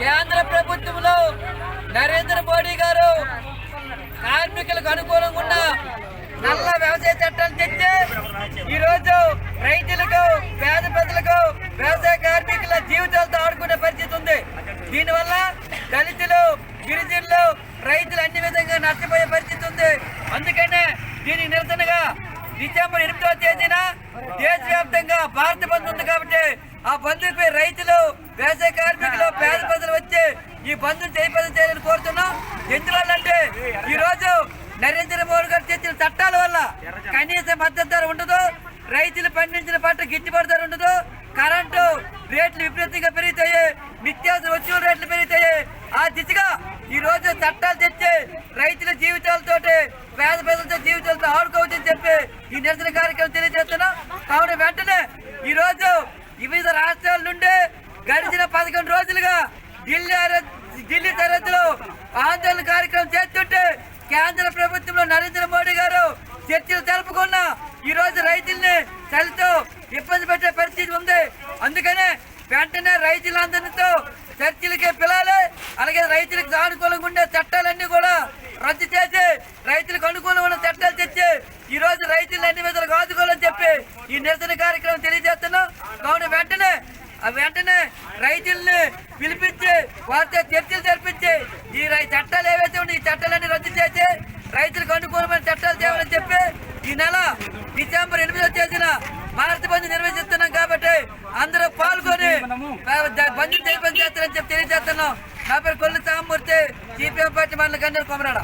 కేంద్ర ప్రభుత్వంలో నరేంద్ర మోడీ గారు కార్మికులకు అనుకూలంగా ఉన్న నల్ల వ్యవసాయ చట్టాలు తెచ్చి ఈరోజు రైతులకు పేద ప్రజలకు వ్యవసాయ కార్మికుల జీవితాలతో ఆడుకునే పరిస్థితి ఉంది. దీనివల్ల దళితులు గిరిజనులు రైతులు అన్ని విధంగా నష్టపోయే పరిస్థితి ఉంది. అందుకనే దీనికి నిరసనగా డిసెంబర్ ఎనిమిదవ తేదీన దేశవ్యాప్తంగా భారత బంద్ ఉంది కాబట్టి ఆ బంద్పై రైతులు వ్యవసాయ కార్మికులు బంధుని జయప్రదం చేయాలని కోరుతున్నాం. ఎందువల్లంటే ఈ రోజు నరేంద్ర మోడీ గారు తెచ్చిన చట్టాల వల్ల కనీస మద్దతు ధర ఉండదు. రైతులు పండించిన పంట గిట్టుబాటు ధర ఉండదు. కరెంటు రేట్లు విపరీతంగా పెరుగుతాయి. నిత్యావసర వస్తువుల రేట్లు పెరుగుతాయి. ఆ దిశగా ఈ రోజు చట్టాలు తెచ్చి రైతుల జీవితాలతోటి పేద ప్రజలతో జీవితాలతో ఆడుకోవచ్చని చెప్పి ఈ నిరసన కార్యక్రమం తెలియజేస్తున్నాం. కావున వెంటనే ఈ రోజు వివిధ రాష్ట్రాల నుండి గడిచిన పదకొండు రోజులుగా ఢిల్లీ ఢిల్లీ సరిహద్దులో ఆందోళన కార్యక్రమం చేస్తుంటే కేంద్ర ప్రభుత్వంలో నరేంద్ర మోడీ గారు చర్చలు జరుపుకున్న ఈ రోజు రైతుల్ని చలితో ఇబ్బంది పెట్టే పరిస్థితి ఉంది. అందుకనే వెంటనే రైతులందరితో చర్చలకే పిలాలి అలాగే రైతులకు సానుకూలంగా ఉండే చట్టాలన్నీ కూడా రద్దు చేసి రైతులకు అనుకూలంగా ఉన్న చట్టాలు తెచ్చి ఈ రోజు రైతులు అన్ని విధాలుగా ఆదుకోవాలని చెప్పి ఈ నిరసన కార్యక్రమం తెలియజేస్తున్నాం. కావున వెంటనే ఆ వెంటనే రైతుల్ని పిలిపి వారితో చర్చలు జరిపించి ఈ రై చట్టాలు ఏవైతే ఉన్నాయి ఈ చట్టాలన్నీ రద్దు చేసి రైతులకు అనుకూలమైన చట్టాలు చేయాలని చెప్పి ఈ నెల డిసెంబర్ ఎనిమిదో తేదీన భారత బంద్ నిర్వహిస్తున్నాం కాబట్టి అందరూ పాల్గొని బంద్ చేస్తారని చెప్పి తెలియజేస్తున్నాం. నా పేరు కొల్లు సామూర్తి సిపిఎం పార్టీ మండలి కన్నర్ కొమరాడ.